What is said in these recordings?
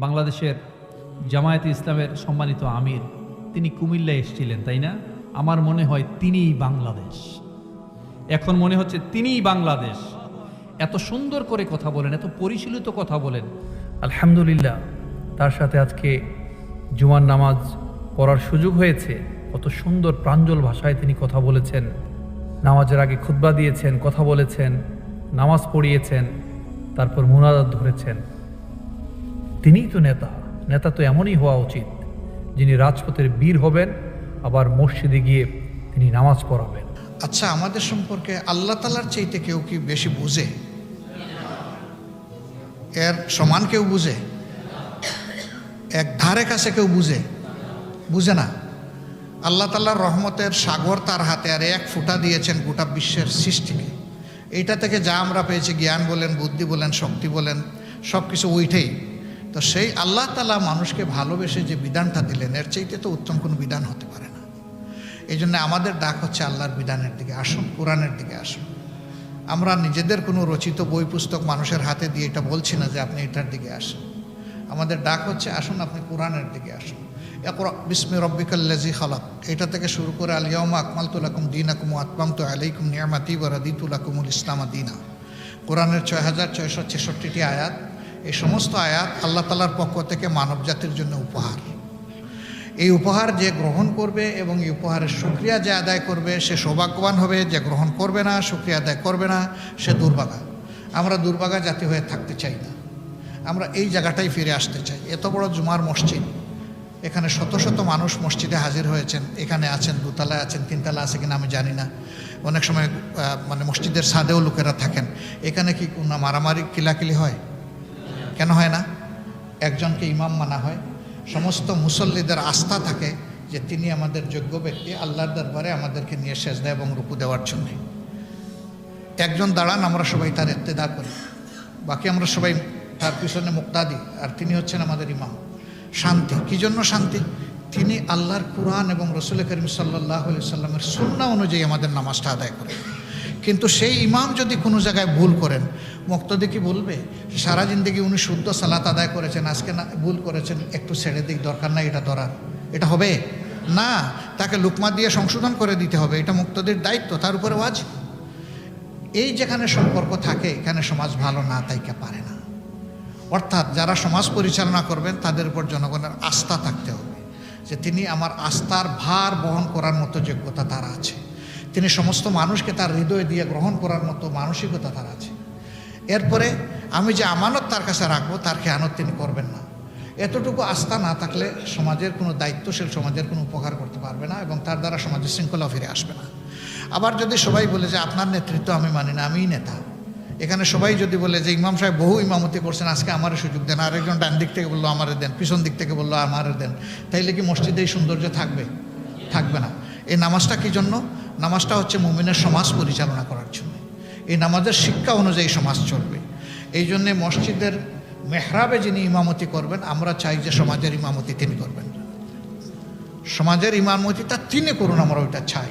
বাংলাদেশের জামায়াতে ইসলামের সম্মানিত আমির। তিনি কুমিল্লায় এসেছিলেন, তাই না? আমার মনে হয় তিনিই বাংলাদেশ। এখন মনে হচ্ছে তিনিই বাংলাদেশ। এত সুন্দর করে কথা বলেন, এত পরিশীলিত কথা বলেন। আলহামদুলিল্লাহ, তার সাথে আজকে জুমার নামাজ পড়ার সুযোগ হয়েছে। কত সুন্দর প্রাঞ্জল ভাষায় তিনি কথা বলেছেন। নামাজের আগে খুতবা দিয়েছেন, কথা বলেছেন, নামাজ পড়িয়েছেন, তারপর মুনাজাত ধরেছেন। তিনিই তো নেতা। নেতা তো এমনই হওয়া উচিত, যিনি রাজপথের বীর হবেন, আবার মসজিদে গিয়ে তিনি নামাজ পড়াবেন। আচ্ছা আমাদের সম্পর্কে আল্লাহ তালার চাইতে কেউ কি বেশি বুঝে? এর সমান কেউ বুঝে? এক ধারে কাছে কেউ বুঝে? বুঝে না। আল্লাহ তালার রহমতের সাগর তার হাতে আর এক ফুটা দিয়েছেন গোটা বিশ্বের সৃষ্টিকে। এইটা থেকে যা আমরা পেয়েছি, জ্ঞান বলেন, বুদ্ধি বলেন, শক্তি বলেন সব কিছু ওইটাই। তো সেই আল্লাহ তালা মানুষকে ভালোবেসে যে বিধানটা দিলেন, এর চাইতে তো উত্তম কোনো বিধান হতে পারে না। এই জন্য আমাদের ডাক হচ্ছে আল্লাহর বিধানের দিকে আসুন, কোরআনের দিকে আসুন। আমরা নিজেদের কোনো রচিত বই, পুস্তক মানুষের হাতে দিয়ে এটা বলছি না যে আপনি এটার দিকে আসুন। আমাদের ডাক হচ্ছে, আসুন আপনি কোরআনের দিকে আসুন। বিসমি রব্বিকাল্লাজি খালাক। এটা থেকে শুরু করে আলিয়াউমা আকমালতুলাকুম দিন আকুম আতমাম তো আলাইকুম নিয়ামাতি ওয়া রাদিতুলাকুমুল ইসলামা দিনা। কোরআনের ছয় হাজার ছয়শো ছেষট্টিটি আয়াত। এই সমস্ত আয়াত আল্লাহ তালার পক্ষ থেকে মানব জাতির জন্য উপহার। এই উপহার যে গ্রহণ করবে এবং এই উপহারের সুক্রিয়া যে আদায় করবে, সে সৌভাগ্যবান হবে, যে গ্রহণ করবে না সুক্রিয়া আদায় করবে না, সে দুর্ভাগা। আমরা দুর্ভাগা জাতি হয়ে থাকতে চাই না। আমরা এই জায়গাটাই ফিরে আসতে চাই। এত বড় জুমার মসজিদ, এখানে শত শত মানুষ মসজিদে হাজির হয়েছেন। এখানে আছেন, দুতলায় আছেন, তিনতলা আছে কিনা আমি জানি না। অনেক সময় মানে মসজিদের ছাদেও লোকেরা থাকেন। এখানে কি কোনো মারামারি, কিলাকিলি হয়? কেন হয় না? একজনকে ইমাম মানা হয়। সমস্ত মুসল্লিদের আস্থা থাকে যে তিনি আমাদের যোগ্য ব্যক্তি, আল্লাহর দরবারে আমাদেরকে নিয়ে শেষ দেয় এবং রুকু দেওয়ার জন্যে। একজন দাঁড়ান, আমরা সবাই তার ইত্তেদা করি। বাকি আমরা সবাই তার পিছনে মুক্তা মুক্তাদি আর তিনি হচ্ছেন আমাদের ইমাম। শান্তি, কি জন্য শান্তি? তিনি আল্লাহর কোরআন এবং রসুল করিম সাল্লাহ সাল্লামের সুন্না অনুযায়ী আমাদের নামাজটা আদায় করেন। কিন্তু সেই ইমাম যদি কোনো জায়গায় ভুল করেন, মুক্তদি কি বলবে? সারা জিন্দগি উনি শুদ্ধ সালাত আদায় করেছেন, আজকে না ভুল করেছেন, একটু ছেড়ে দিক, দরকার নাই, এটা ধরার। এটা হবে? না, তাকে লুকমা দিয়ে সংশোধন করে দিতে হবে, এটা মুক্তদের দায়িত্ব, তার উপরে ওয়াজ এই যেখানে সম্পর্ক থাকে, এখানে সমাজ ভালো না তাইকে পারে না। অর্থাৎ যারা সমাজ পরিচালনা করবেন, তাদের উপর জনগণের আস্থা থাকতে হবে, যে তিনি আমার আস্থার ভার বহন করার মতো যোগ্যতা তারা আছে। তিনি সমস্ত মানুষকে তার হৃদয় দিয়ে গ্রহণ করার মতো মানসিকতা তার আছে। এরপরে আমি যে আমানত তার কাছে রাখব, তার খেয়ানত তিনি করবেন না। এতটুকু আস্থা না থাকলে সমাজের কোনো দায়িত্বশীল সমাজের কোনো উপকার করতে পারবে না এবং তার দ্বারা সমাজের শৃঙ্খলা ফিরে আসবে না। আবার যদি সবাই বলে যে, আপনার নেতৃত্ব আমি মানি না, আমিই নেতা। এখানে সবাই যদি বলে যে, ইমাম সাহেব বহু ইমামতি করছেন, আজকে আমারও সুযোগ দেন। আরেকজন ডান দিক থেকে বলল, আমারে দেন। পিছন দিক থেকে বলল, আমারে দেন। তাইলে কি মসজিদে এই সৌন্দর্য থাকবে? থাকবে না। এই নামাজটা কি জন্য? নামাজটা হচ্ছে মুমিনের সমাজ পরিচালনা করার জন্য। এই নামাজের শিক্ষা অনুযায়ী সমাজ চলবে। এই জন্যে মসজিদের মেহরাবে যিনি ইমামতি করবেন, আমরা চাই যে সমাজের ইমামতি তিনি করবেন। সমাজের ইমামতি ইমামতিটা তিনি করুন, আমরা ওইটা চাই।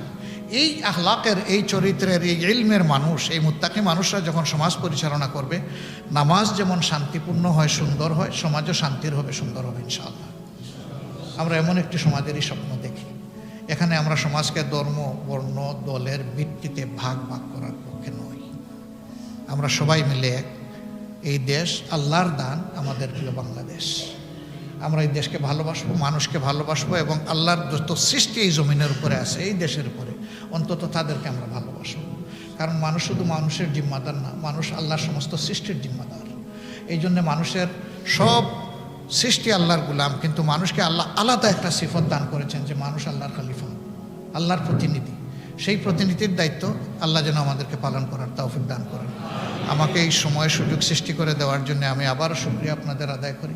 এই আহলাকের এই চরিত্রের, এই ইলমের মানুষ, এই মুত্তাকি মানুষরা যখন সমাজ পরিচালনা করবে, নামাজ যেমন শান্তিপূর্ণ হয়, সুন্দর হয়, সমাজও শান্তির হবে, সুন্দর হবে, ইনশাআল্লাহ। আমরা এমন একটি সমাজেরই স্বপ্ন দেখি। এখানে আমরা সমাজকে ধর্ম, বর্ণ, দলের ভিত্তিতে ভাগ ভাগ করার পক্ষে নই। আমরা সবাই মিলে এই দেশ আল্লাহর দান, আমাদের প্রিয় বাংলাদেশ। আমরা এই দেশকে ভালোবাসবো, মানুষকে ভালোবাসবো এবং আল্লাহর যত সৃষ্টি এই জমিনের উপরে আছে, এই দেশের উপরে অন্তত তাদেরকে আমরা ভালোবাসবো। কারণ মানুষ শুধু মানুষের জিম্মাদার না, মানুষ আল্লাহর সমস্ত সৃষ্টির জিম্মাদার। এই জন্য মানুষের সব সৃষ্টি আল্লাহর গুলাম, কিন্তু মানুষকে আল্লাহ আলাদা একটা সিফত দান করেছেন যে মানুষ আল্লাহর খালিফা, আল্লাহর প্রতিনিধি। সেই প্রতিনিধির দায়িত্ব আল্লাহ যেন আমাদেরকে পালন করার তৌফিক দান করেন। আমাকে এই সময় সুযোগ সৃষ্টি করে দেওয়ার জন্য আমি আবার শুক্রিয়া আপনাদের আদায় করি।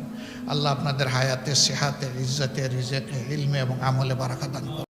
আল্লাহ আপনাদের হায়াতে, সেহাতে, ইজ্জাতে, রিজেকে, ইলমে এবং আমলে বারাকা দান করেন।